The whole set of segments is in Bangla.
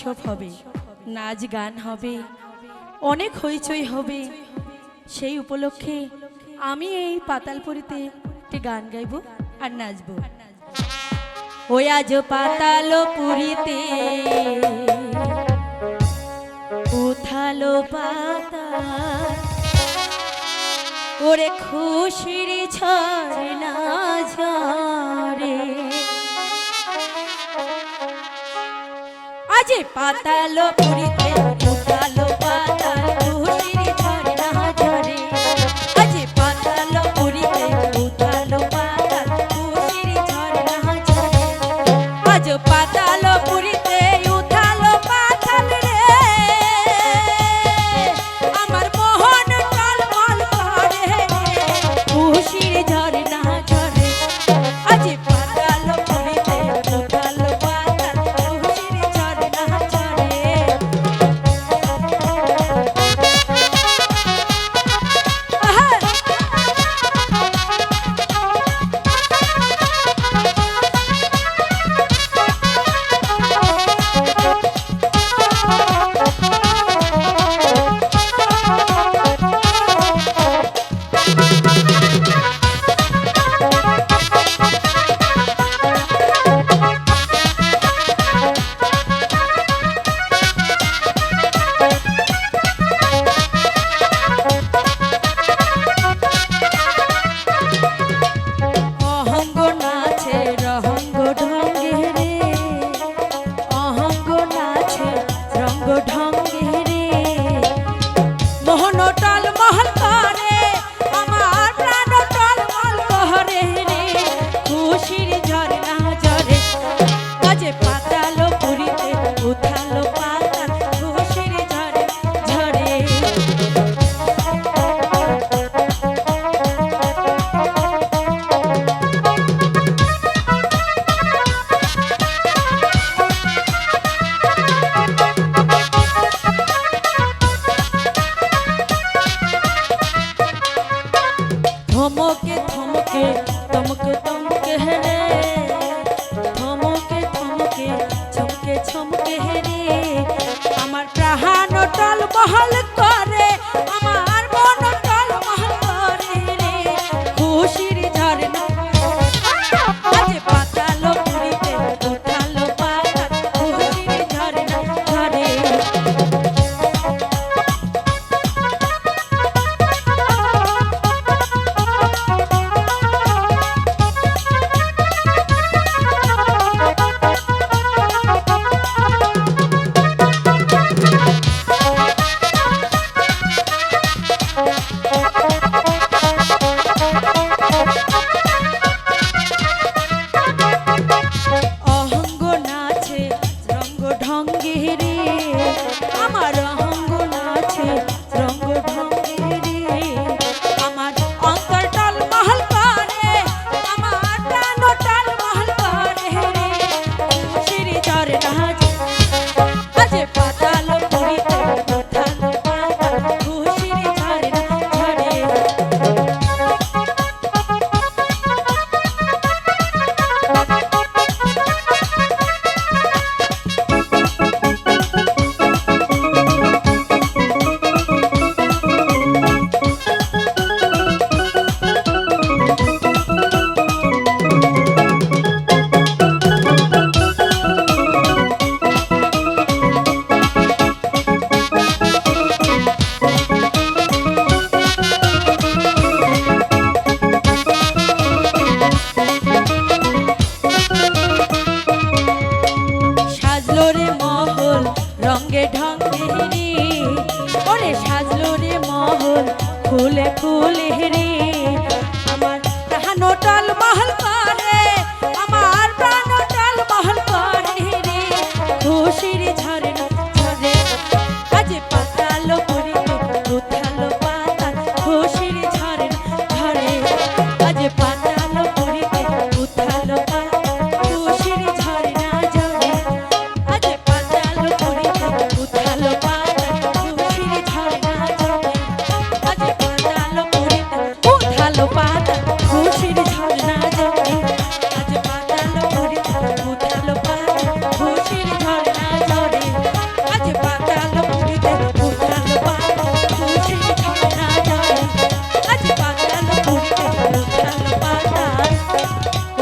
উৎসব হবে, নাচ গান হবে, অনেক হইচই হবে। সেই উপলক্ষে আমি এই পাতালপুরিতে একটি গান গাইব আর নাচব। ওই আজ পাতাল পুরীতে কোথাল পাতা ওরে খুশির না যে পাতালো পুরীতে চমকে হেরে আমার প্রাহান টল বহল সঙ্গে রে আমার অহং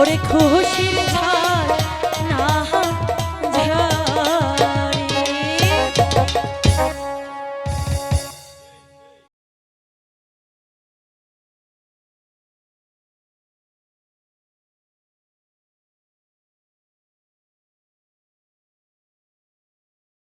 রেখো